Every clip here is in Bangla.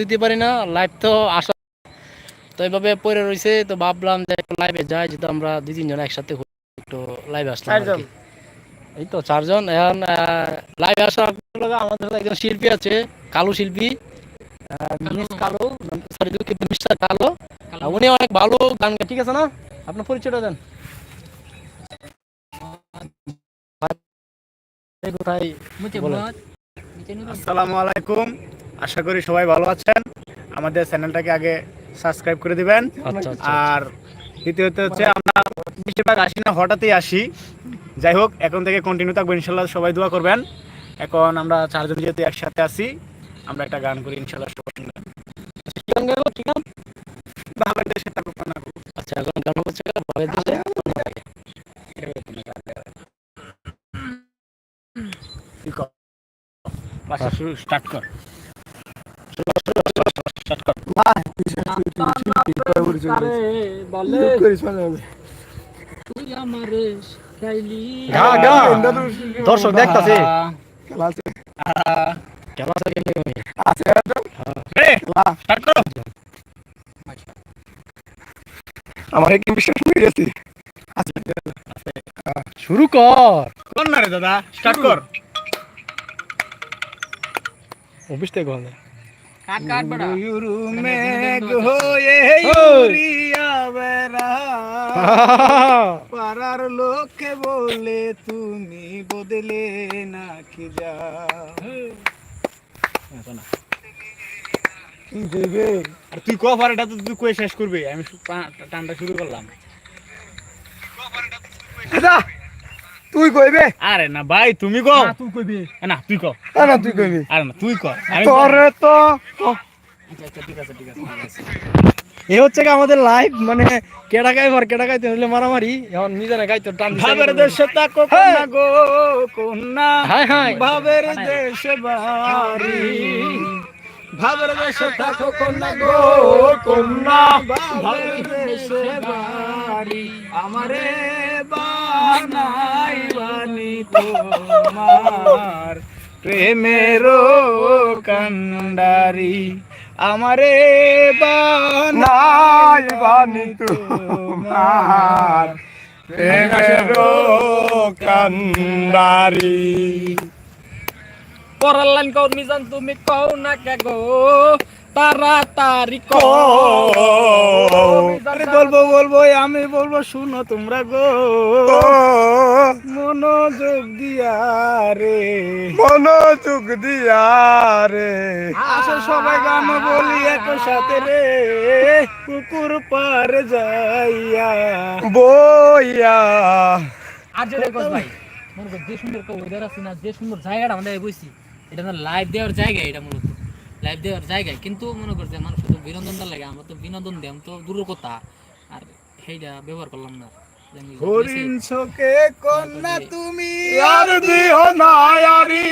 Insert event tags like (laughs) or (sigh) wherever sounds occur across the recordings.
দিতে পারি না লাইভ তো আসা তো এইভাবে পড়ে রয়েছে তো ভাবলাম যে একটু লাইভে যাই যেহেতু আমরা দুই তিনজন একসাথে একটু লাইভে আসলাম। এই তো চারজন এখন লাইভে আসার লগে আমাদের একজন শিল্পী আছে কালো শিল্পী। মিস কালো। সরি দুঃখিত মিস্টার কালো। উনি অনেক ভালো গান ঠিক আছে না? আপনার পরিচয়টা দেন। আসসালামু আলাইকুম। আশা করি সবাই ভালো আছেন। আমাদের চ্যানেলটাকে আগে সাবস্ক্রাইব করে দিবেন। আচ্ছা আচ্ছা আর দ্বিতীয়ত হচ্ছে আমরা বেশিরভাগ আসি না হঠাৎই আসি। যাই হোক এখন থেকে কন্টিনিউ থাকব ইনশাল্লাহ সবাই দোয়া করবেন। এখন আমরা চারজন যেহেতু একসাথে আছি আমরা একটা গান করি ইনশাল্লাহ গান? ভাবের দেশে আচ্ছা এখন গান হচ্ছে দেশে। তুই কর। স্টার্ট কর। দর্শক দেখতাছে। কেমন আছে কেমন নেই? রে, স্টার্ট করো আমার কি বিশ্বাস হয়ে গেছে শুরু কর। কর না রে দাদা স্টার্ট কর। অফিস থেকে হয়ে বেড়া। (laughs) পাড়ার লোকে বলে তুমি বদলে নাকি যা আর তুই ক পারাটা তো তুই কয়ে শেষ করবি। আমি টানটা শুরু করলাম। দাদা তুই কইবে? আরে না ভাই তুমি কো তুই কইবি। না তুই ক না তুই কইবি। আরে না তুই ক আমি তোরে তো আচ্ছা আচ্ছা ঠিক আছে ঠিক আছে ঠিক আছে। এ হচ্ছে কি আমাদের লাইভ মানে কেডা গাইবার কেডা গাইতে হলে মারামারি? এখন নিজেরা গাইতো টান ভাবের দেশে তাকো কন্যা গো কন্যা হাই হাই। ভাবের দেশে বাড়ি। ভাবের দেশে থাকো কন্যা গো, কন্যা। ভাবের দেশে বাড়ি আমারে বানাই বানি তোমার। প্রেমের কান্ডারি আমারে বানাই বানি তোমার। প্রেমের কান্দারি পরার লাইন কও মিজান তুমি কও না কে গো? তাড়াতাড়ি ও আরে বলব বলব আমি বলব শুনো তোমরা গো। মনোযোগ দিয়া রে। মনোযোগ দিয়া রে। আসো সবাই গান বলি এক সাথে রে। কুকুর পার যাইয়া। বইয়া। যেটা কস ভাই মনে কর যে সুন্দর ওয়েদার আছে না যে সুন্দর জায়গাটা আমাদের বইছি এটা না লাইভ দেওয়ার জায়গা এটা মূলত। লাইভ দেওয়ার জায়গায়। কিন্তু মনে করছে মানুষ তো বিনোদনটা লাগে আমরা তো বিনোদন দেম তো দূরের কথা। আর সেইটা ব্যবহার করলাম না। হরিণ চোখে কন্যা তুমি আর দেহ না আরি।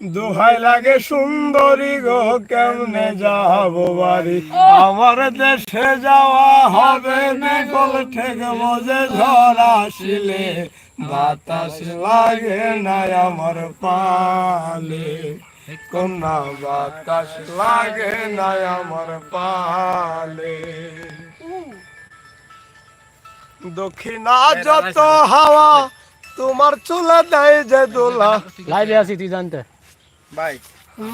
দোহাই লাগে সুন্দরী গো কেমনে যাব বাড়ি? আমার দেশে যাওয়া হবে নেকল ঠেক মজে ঝড় আসিলে। বাতাস লাগে না আমার পালে। কন্যা বাতাস লাগে না আমার পালে। দক্ষিণা যত হাওয়া তোমার চুলা দেয় যে দোলা। লাইভে আছি তুই জানতে।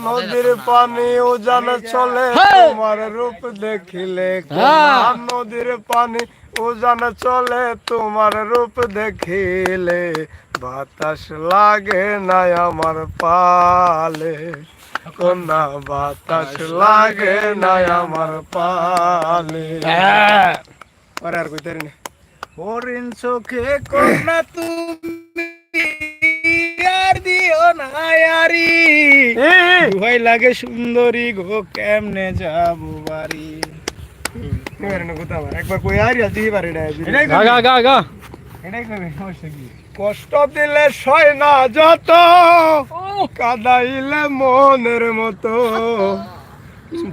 নদীর পানি উজান চলে তোমার রূপ দেখিলে হ্যাঁ। নদীর পানি উজান চলে তোমার রূপ দেখিলে বাতাস লাগে না আমার পালে। কন্যা বাতাস লাগে না আমার পালে। পরে আর কইতে না। হরিণ চোখে কন্যা তুমি আর দিও না আরি দুহাই লাগে সুন্দরী গো কেমনে যাব বাড়ি? একবার কই আর দিই পারি গা গা গা গা। এটাই কবে সমস্যা কি। কষ্ট দিলে সয় না যত কাদাইলে মনের মতো।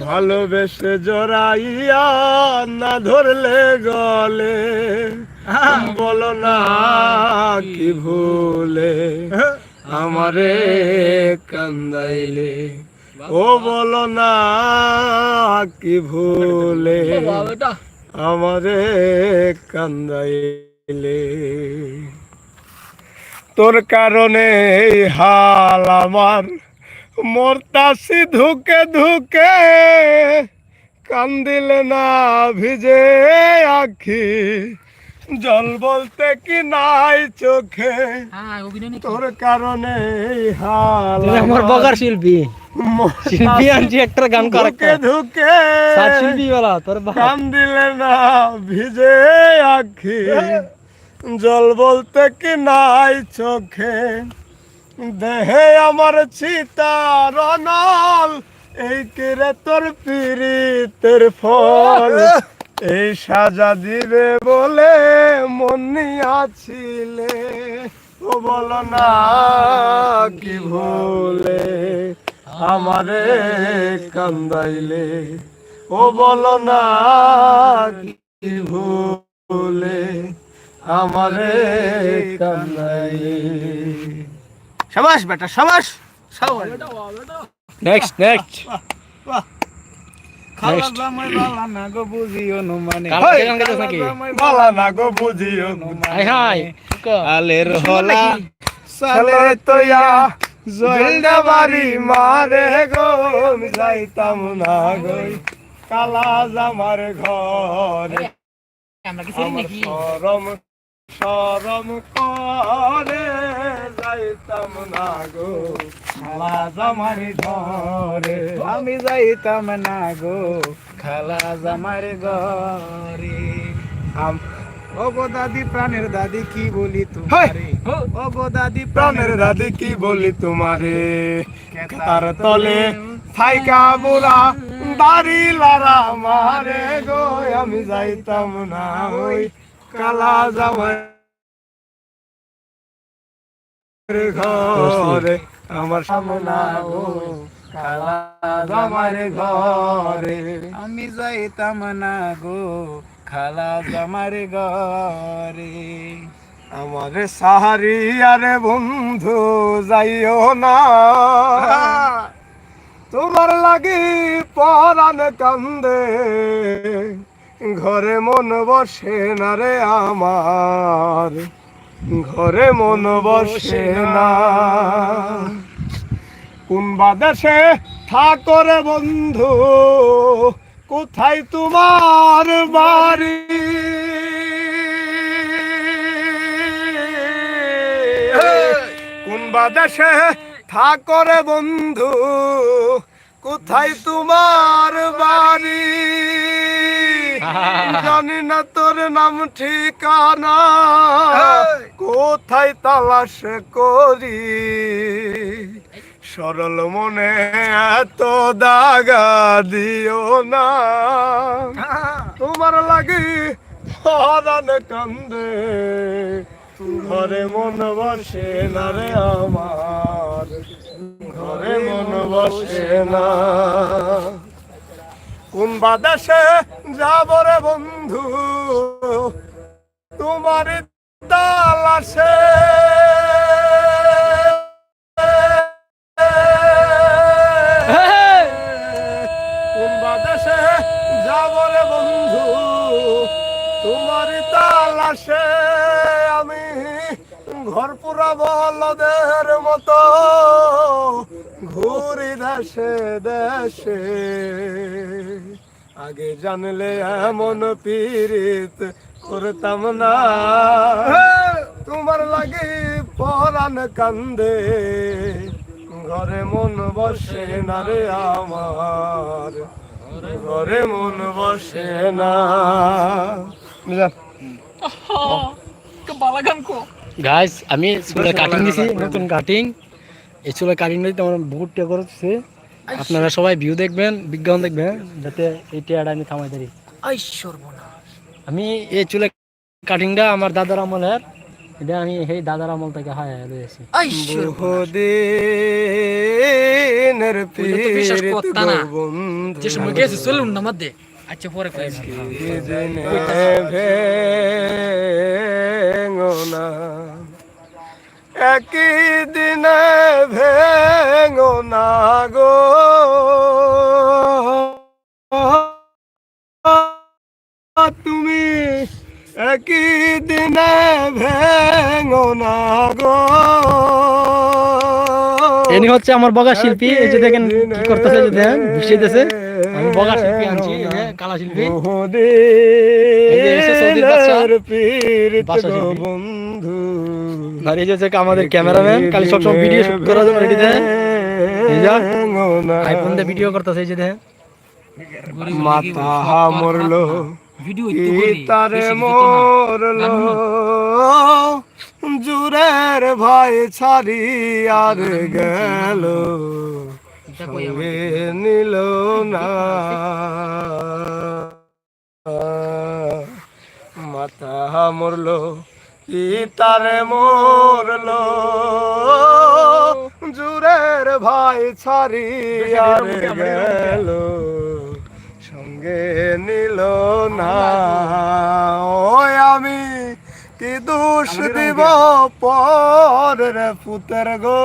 ভালোবেসে জড়াইয়া না ধরলে গলে। বলো না কি ভুলে আমারে কান্দাইলে। ও বলো না কি ভুলে আমারে কান্দাইলে। তোর কারণে হাল আমার মরতাসি ধুকে ধুকে। কান্দিলে না ভিজে আখি। জল বলতে কি নাই চোখে? হ্যাঁ তোর কারণে আমার বগার শিল্পী। শিল্পী আনছি একটা গান কর ধুকে শিল্পী বলা তোর দিলে না ভিজে আখি। জল বলতে কি নাই চোখে? দেহে আমার চিতার নল এই কিরে তোর পিরিতের ফল? এই সাজা দিবে বলে মনি আছিলে ও বলো না কি ভুলে আমারে কান্দাইলে। ও বলো না কি ভুলে আমারে কান্দাইলে। সাবাস বেটা সাবাস। সাবাস। নেক্সট নেক্সট আলের হলা সালে তোয়া জলদা বাড়ি মারে গো যাইতাম না গই কালা জামার ঘরে আমরা কি চিনি নাকি সরম করে যাইতাম না গো। কালা জামার ঘরে। আমি যাইতাম না গো। খালা জামার ঘরে। আম ও গো দাদি প্রাণের দাদি কি বলি তোমারে? ও গো দাদি প্রাণের দাদি কি বলি তোমারে? তার তলে থাইকা বুড়া দাড়ি লারা মারে গো। আমি যাইতাম না ওই কালা জামাই ঘরে, আমার সামনা গো কালা জামাই ঘরে, আমি যাইতাম না গো। খালা জামার ঘরে। আমার সাহারি আরে বন্ধু যাইও না। তোমার লাগি পরাণ কান্দে। ঘরে মন বসে না রে আমার। ঘরে মন বসে না। কোন বাদেশে ঠাকরে বন্ধু, কোথায় তোমার বাড়ি? কোন বাদেশে ঠাকরে বন্ধু, কোথায় তোমার বাড়ি? (laughs) জানি না তোর নাম ঠিকানা। কোথায় তালাশ করি? সরল মনে এত দাগা দিও না। (laughs) তোমার লাগি পরাণ কান্দে। ঘরে মন বসে না রে আমার। ঘরে মন বসে না। কোন বাদেশে যাব রে বন্ধু তোমার তালাশে কোন বাদেশে যাব রে বন্ধু তোমার তালাশে আমি ঘর পুরা বলদের মতো ঘুরি দেশে দেশে। আগে জানলে এমন পীড়িত করতাম না। তোমার লাগে পরাণ কান্দে। ঘরে মন বসে না রে আমার। ঘরে মন বসে না। গাইস আমি চুলে কাটিং দিছি নতুন কাটিং এই চুলে কাটিং দিতে তোমার বহুত টিয়া করছে। আপনারা সবাই ভিউ দেখবেন বিজ্ঞাপন দেখবেন যাতে এই টিয়াটা আমি থামাই বোনা আমি এই চুলে কাটিংটা আমার দাদার আমলের এটা আমি সেই দাদার আমল থেকে হায় যে সময় গেছে চলুন না মধ্যে আচ্ছা পরে একই দিনে ভেঙো না গো। এনি হচ্ছে আমার বগা শিল্পী এই যে দেখেন কি করতেছে যে দেখেন বৃষ্টিতেছে আমি বগা শিল্পী আনছি কালা শিল্পী। বন্ধু। আর এই যে আমাদের ক্যামেরাম্যান কালি সবসময় ভিডিও শুট করার জন্য রেডি দেয় আইফোন দিয়ে ভিডিও করতেছে এই যে দেখেন। মাথা মরলো ভিডিও তারে মরলো জুরের ভয় ছাড়ি আর গেল সঙ্গে নিল না। মাথা মরলো তারে মরলো জুরের ভাই ছাড়ি আর গেল। সঙ্গে নিল না। ওই আমি কি দোষ দিব পরের পুতের গো?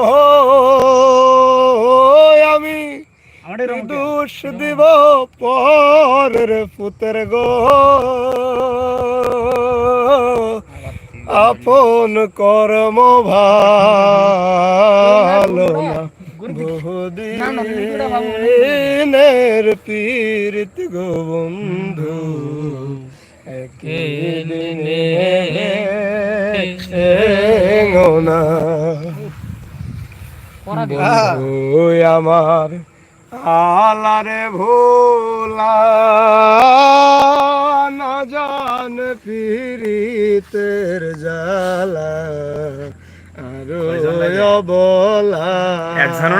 আমি দোষ দিব পরের পুতের গো? আপন কর্ম ভালো না। বহুদিনের পীড়িত গো বন্ধু একদিনে না আমার আলারে ভোলা না জান পীড়িতের জালা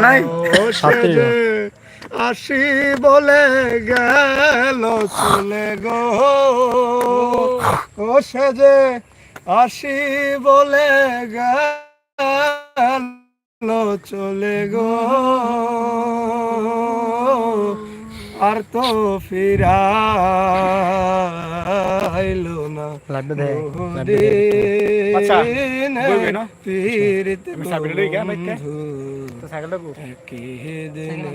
নাই? আসি বলে গেল চলে গো। ও সে যে আসি বলে গেল চলে গো। আর তো ফিরাইলো লাড্ডু আচ্ছা, বলবে না? আমি সাবির লই। তো কো দিনে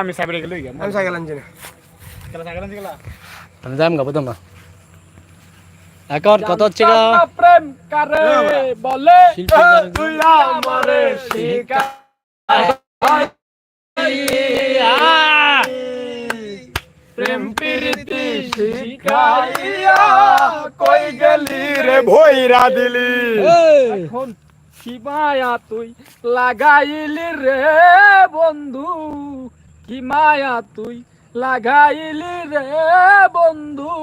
আমি সাইকেল গেলে গিয়া আমি সাইকেল আনছি না সাইকেল আনছি গেলা আমি যাইম গা বুঝলাম এখন কত হচ্ছে গা প্রেম করে বলে শিল্পী তুই আমারে শিখাইয়া কই গেলি রে ভইরা দিলি? এখন কি মায়া তুই লাগাইলি রে বন্ধু। কি মায়া তুই লাগাইলি রে বন্ধু।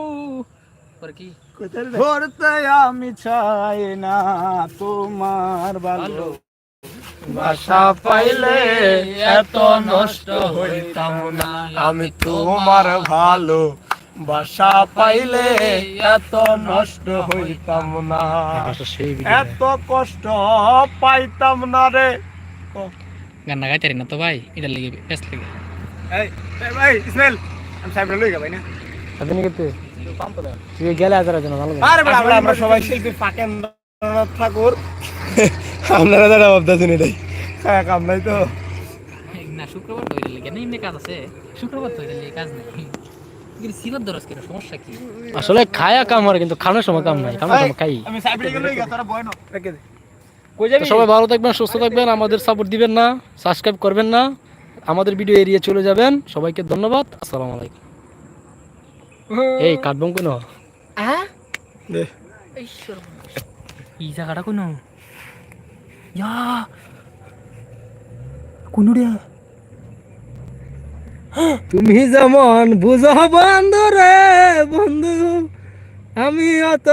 ধরতে আমি চাই না তোমার ভালো। বাসা পাইলে এত নষ্ট হইতাম না। আমি তোমার ভালো। বাসা পাইলে এত নষ্ট হইতাম না। এত কষ্ট পাইতাম না রে। গান না গাইতারি না তো ভাই এটা লেগে বেশ লেগে। এই ভাই ইসমাইল আমি সাইকেল লই গা ভাই না। তুই গেলে ভালো আরে আমরা আমরা সবাই শিল্পী ফাঁকেন্দ্রনাথ ঠাকুর। আপনারা যারা ভাবতেছেন এটাই। হ্যাঁ কাম নাই তো। না শুক্রবার তো এটা লেগে। না এমনি কাজ আছে। শুক্রবার তো এটা লেগে কাজ নেই। কিন্তু দরস কেন? সমস্যা কি? আসলে খায়া কাম হয় কিন্তু খানোর সময় কাম নাই খানোর সময় খাই। আমি গেলে তোরা বয় না সবাই ভালো থাকবেন সুস্থ থাকবেন আমাদের সাপোর্ট দিবেন না সাবস্ক্রাইব করবেন না। আমাদের ভিডিও এড়িয়ে চলে যাবেন। সবাইকে ধন্যবাদ আসসালামু আলাইকুম। এই কাটবম কেন এই জায়গাটা কোনো ইয়া! কোনো রে? তুমি যেমন বুঝো বন্ধু রে বন্ধু আমি অত